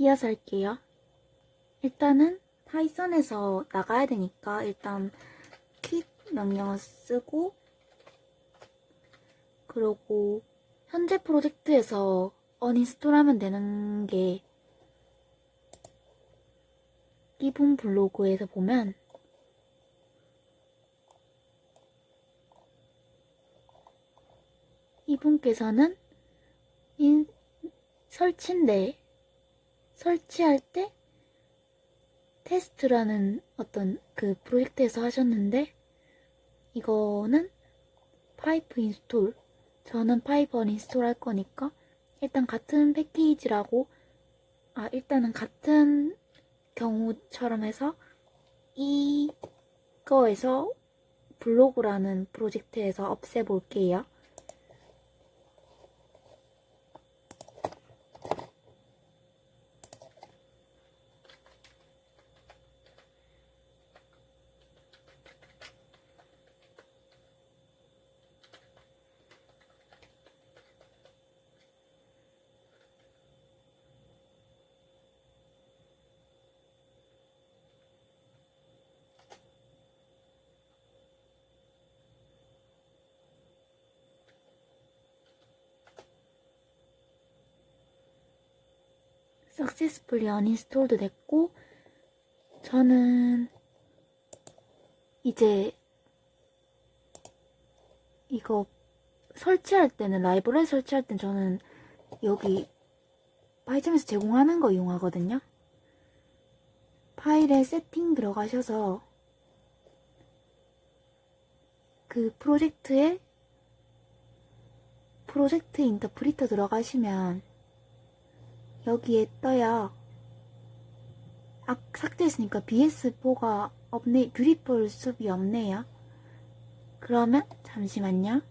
이어서 할게요. 일단은 파이썬에서 나가야 되니까 일단 퀵 명령어 쓰고 그러고 현재 프로젝트에서 어인스톨 하면 되는 게 이분 블로그에서 보면 이분께서는 인, 설치인데 설치할 때 테스트라는 어떤 그 프로젝트에서 하셨는데 이거는 파이프 인스톨 저는 파이프 인스톨 할 거니까 일단 같은 패키지라고 아 일단은 같은 경우처럼 해서 이거에서 블로그라는 프로젝트에서 없애볼게요. Successfully uninstalled 됐고 저는 이제 이거 설치할 때는 라이브러리 설치할 땐 저는 여기 파이점에서 제공하는 거 이용하거든요. 파일에 세팅 들어가셔서 그 프로젝트에 프로젝트 인터프리터 들어가시면 여기에 떠요. 아, 삭제했으니까 BS4가 없네, 뷰티풀 숲이 없네요. 그러면, 잠시만요.